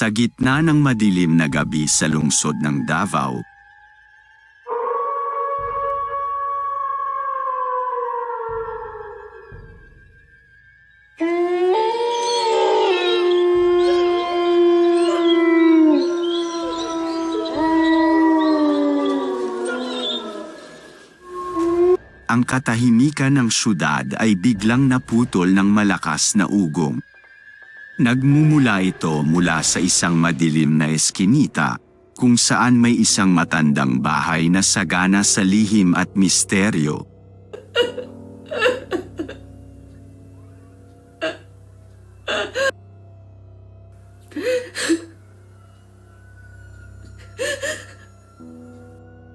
Sa gitna ng madilim na gabi sa lungsod ng Davao, ang katahimikan ng syudad ay biglang naputol ng malakas na ugong. Nagmumula ito mula sa isang madilim na eskinita, kung saan may isang matandang bahay na sagana sa lihim at misteryo.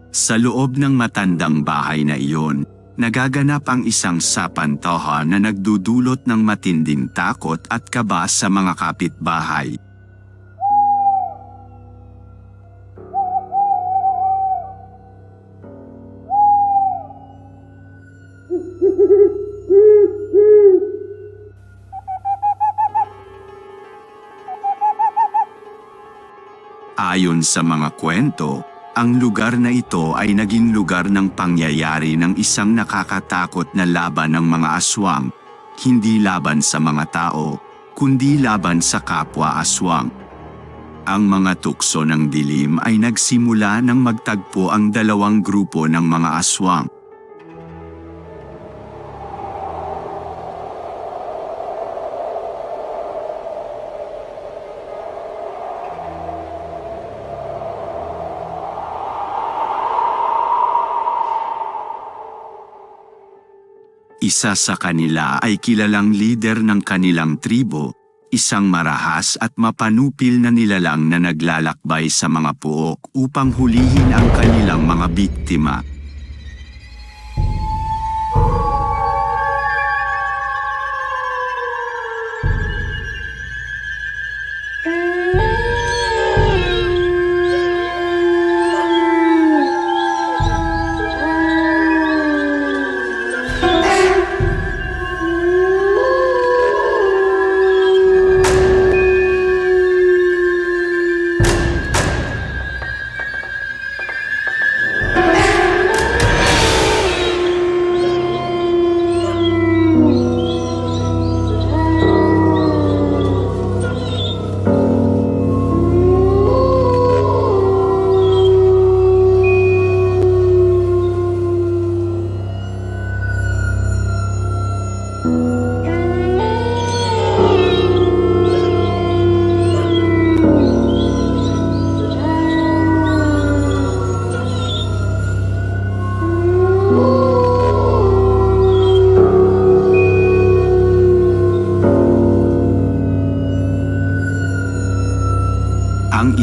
Sa loob ng matandang bahay na iyon, nagaganap ang isang sapantoha na nagdudulot ng matinding takot at kaba sa mga kapitbahay. Ayon sa mga kwento, ang lugar na ito ay naging lugar ng pangyayari ng isang nakakatakot na laban ng mga aswang, hindi laban sa mga tao, kundi laban sa kapwa aswang. Ang mga tukso ng dilim ay nagsimula nang magtagpo ang dalawang grupo ng mga aswang. Isa sa kanila ay kilalang lider ng kanilang tribo, isang marahas at mapanupil na nilalang na naglalakbay sa mga puok upang hulihin ang kanilang mga biktima.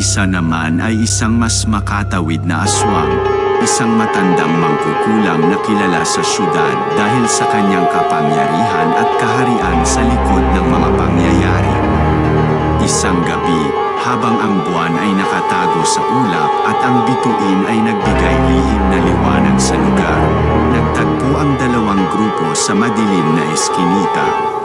Isa naman ay isang mas makatawid na aswang, isang matandang mangkukulam na kilala sa syudad dahil sa kanyang kapangyarihan at kaharian sa likod ng mga pangyayari. Isang gabi, habang ang buwan ay nakatago sa ulap at ang bituin ay nagbigay lihim na liwanag sa lugar, nagtagpo ang dalawang grupo sa madilim na eskinita.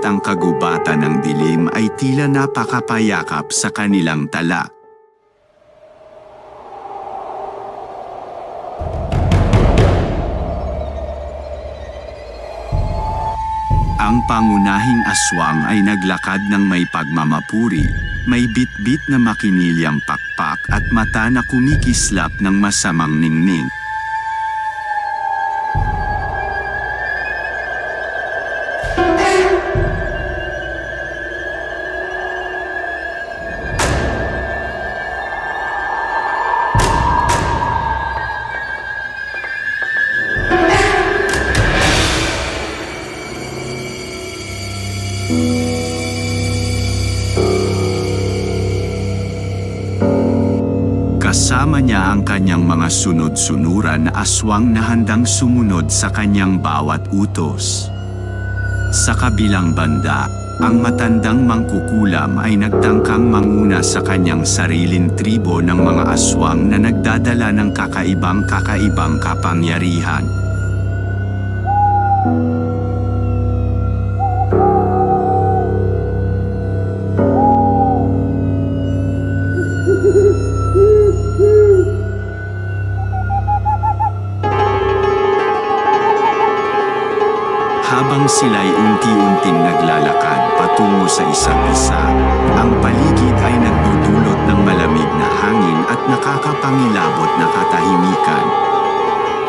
At ang kagubatan ng dilim ay tila napakapayakap sa kanilang tala. Ang pangunahing aswang ay naglakad ng may pagmamapuri, may bitbit na makinilyang pakpak at mata na kumikislap ng masamang ningning. Kasama niya ang kanyang mga sunod-sunuran na aswang na handang sumunod sa kanyang bawat utos. Sa kabilang banda, ang matandang mangkukulam ay nagtangkang manguna sa kanyang sariling tribo ng mga aswang na nagdadala ng kakaibang kakaibang kapangyarihan. Sila'y unti-unting naglalakad patungo sa isa't isa, ang paligid ay nagdudulot ng malamig na hangin at nakakapangilabot na katahimikan.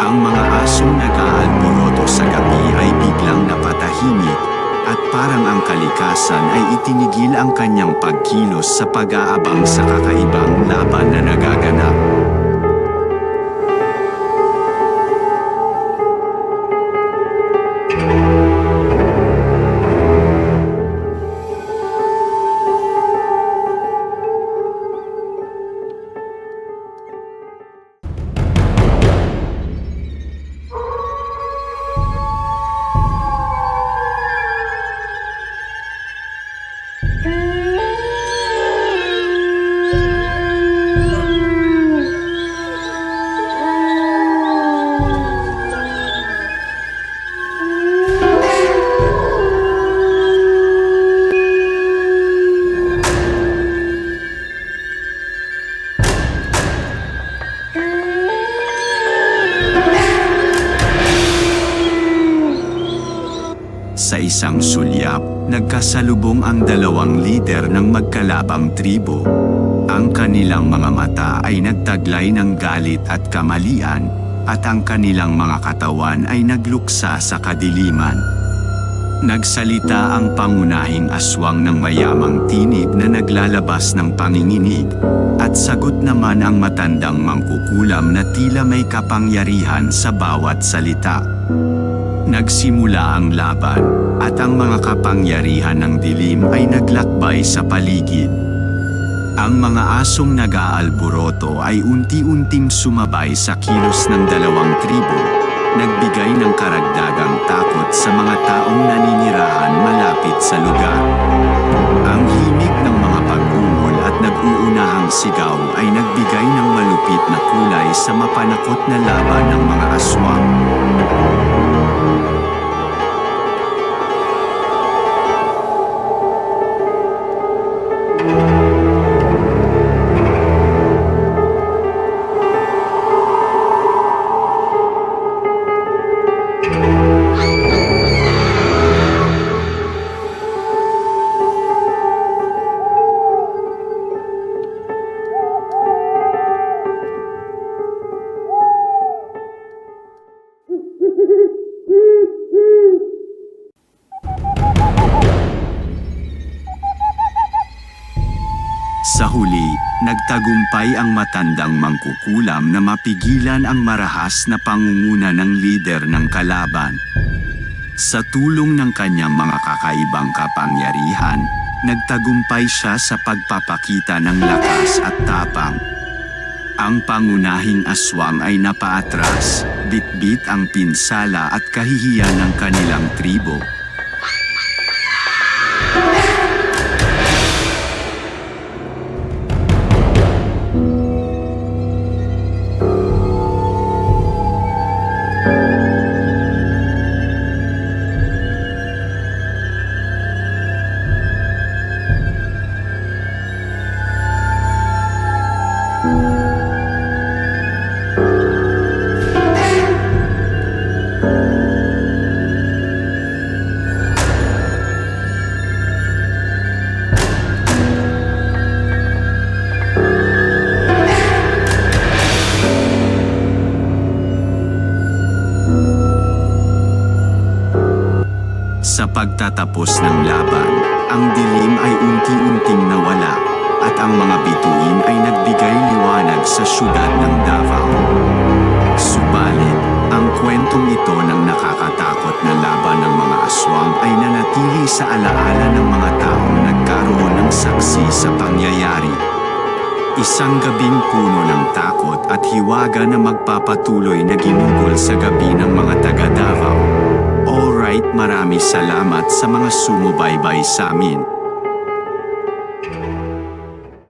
Ang mga asong nag-aalboroto sa gabi ay biglang napatahimik at parang ang kalikasan ay itinigil ang kanyang pagkilos sa pag-aabang sa kakaibang laban na nagaganap. Isang sulyap, nagkasalubong ang dalawang lider ng magkalabang tribo. Ang kanilang mga mata ay nagtaglay ng galit at kamalian, at ang kanilang mga katawan ay nagluksa sa kadiliman. Nagsalita ang pangunahing aswang ng mayamang tinig na naglalabas ng panginginig, at sagot naman ang matandang mangkukulam na tila may kapangyarihan sa bawat salita. Nagsimula ang laban, at ang mga kapangyarihan ng dilim ay naglakbay sa paligid. Ang mga asong nag-aalboroto ay unti-unting sumabay sa kilos ng dalawang tribo, nagbigay ng karagdagang takot sa mga taong naninirahan malapit sa lugar. Ang himig ng mga pag-ungol at nag-uunahang sigaw ay nagbigay ng malupit na kulay sa mapanakot na laban ng mga aswang. Sa huli, nagtagumpay ang matandang mangkukulam na mapigilan ang marahas na pangunguna ng lider ng kalaban. Sa tulong ng kanyang mga kakaibang kapangyarihan, nagtagumpay siya sa pagpapakita ng lakas at tapang. Ang pangunahing aswang ay napaatras, bitbit ang pinsala at kahihiyan ng kanilang tribo. Sa pagtatapos ng laban, ang dilim ay unti-unting nawala at ang mga bituin ay nagbigay liwanag sa syudad ng Davao. Subalit, ang kwentong ito ng nakakatakot na laban ng mga aswang ay nanatili sa alaala ng mga taong nagkaroon ng saksi sa pangyayari. Isang gabing puno ng takot at hiwaga na magpapatuloy na ginugol sa gabi ng mga taga Davao. Alright Marami salamat sa mga sumubaybay sa amin.